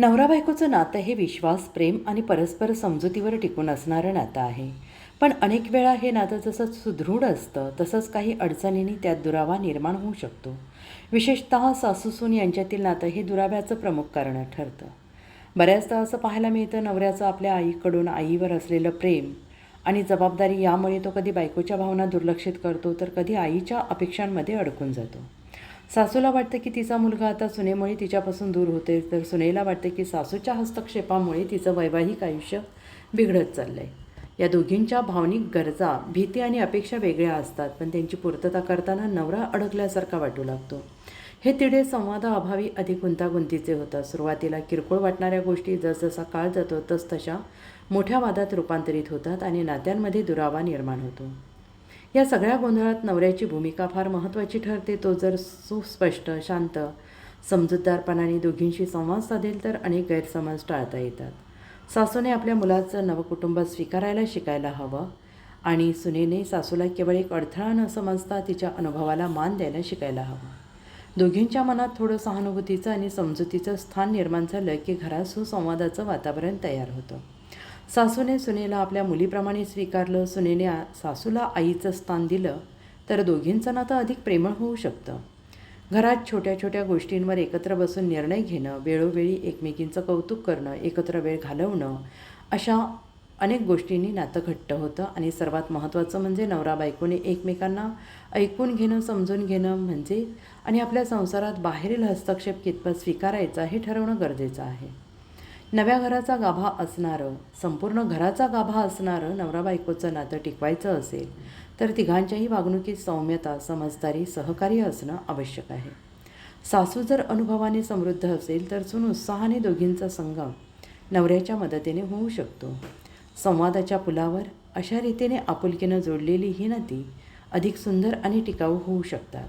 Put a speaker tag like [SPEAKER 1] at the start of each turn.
[SPEAKER 1] नवरा बायकोचं नातं हे विश्वास प्रेम आणि परस्पर समजुतीवर टिकून असणारं नातं आहे. पण अनेक वेळा हे नातं जसं सुदृढ असतं तसंच काही अडचणींनी त्यात दुरावा निर्माण होऊ शकतो. विशेषतः सासूसून यांच्यातील नातं हे दुराव्याचं प्रमुख कारण ठरतं. बऱ्याचदा असं पाहायला मिळतं नवऱ्याचं आपल्या आईकडून आईवर असलेलं प्रेम आणि जबाबदारी यामुळे तो कधी बायकोच्या भावना दुर्लक्षित करतो तर कधी आईच्या अपेक्षांमध्ये अडकून जातो. सासूला वाटतं की तिचा मुलगा आता सुनेमुळे तिच्यापासून दूर होते तर सुनेला वाटतं की सासूच्या हस्तक्षेपामुळे तिचं वैवाहिक आयुष्य बिघडत चाललं आहे या दोघींच्या भावनिक गरजा भीती आणि अपेक्षा वेगळ्या असतात पण त्यांची पूर्तता करताना नवरा अडकल्यासारखा वाटू लागतो. हे तिढे संवादाअभावी अधिक गुंतागुंतीचे होतात. सुरुवातीला किरकोळ वाटणाऱ्या गोष्टी जसजसा काळ जातो तसतशा मोठ्या वादात रूपांतरित होतात आणि नात्यांमध्ये दुरावा निर्माण होतो. या सगळ्या गोंधळात नवऱ्याची भूमिका फार महत्त्वाची ठरते तो जर सुस्पष्ट शांत समजूतदारपणाने दोघींशी संवाद साधेल तर अनेक गैरसमज टाळता येतात. सासूने आपल्या मुलाचं नवकुटुंब स्वीकारायला शिकायला हवं आणि सुनेने सासूला केवळ एक अडथळा न समजता तिच्या अनुभवाला मान द्यायला शिकायला हवं. दोघींच्या मनात थोडं सहानुभूतीचं आणि समजुतीचं स्थान निर्माण झालं की घरात सुसंवादाचं वातावरण तयार होतं. सासूने सुनेला आपल्या मुलीप्रमाणे स्वीकारलं सुनेने सासूला आईचं स्थान दिलं तर दोघींचं नातं अधिक प्रेमळ होऊ शकतं. घरात छोट्या छोट्या गोष्टींवर एकत्र बसून निर्णय घेणं वेळोवेळी एकमेकींचं कौतुक करणं एकत्र वेळ घालवणं अशा अनेक गोष्टींनी नातं घट्ट होतं आणि सर्वात महत्त्वाचं म्हणजे नवरा बायकोने एकमेकांना ऐकून घेणं समजून घेणं म्हणजे आणि आपल्या संसारात बाहेरील हस्तक्षेप कितपत स्वीकारायचा हे ठरवणं गरजेचं आहे. नव्या घराचा गाभा असणारं संपूर्ण घराचा गाभा असणारं नवरा बायकोचं नातं टिकवायचं असेल तर तिघांच्याही वागणुकीत सौम्यता समजदारी सहकार्य असणं आवश्यक आहे. सासू जर अनुभवाने समृद्ध असेल तर सून उत्साहाने दोघींचा संगम नवऱ्याच्या मदतीने होऊ शकतो. संवादाच्या पुलावर अशा रीतीने आपुलकीनं जोडलेली ही नाती अधिक सुंदर आणि टिकाऊ होऊ शकतात.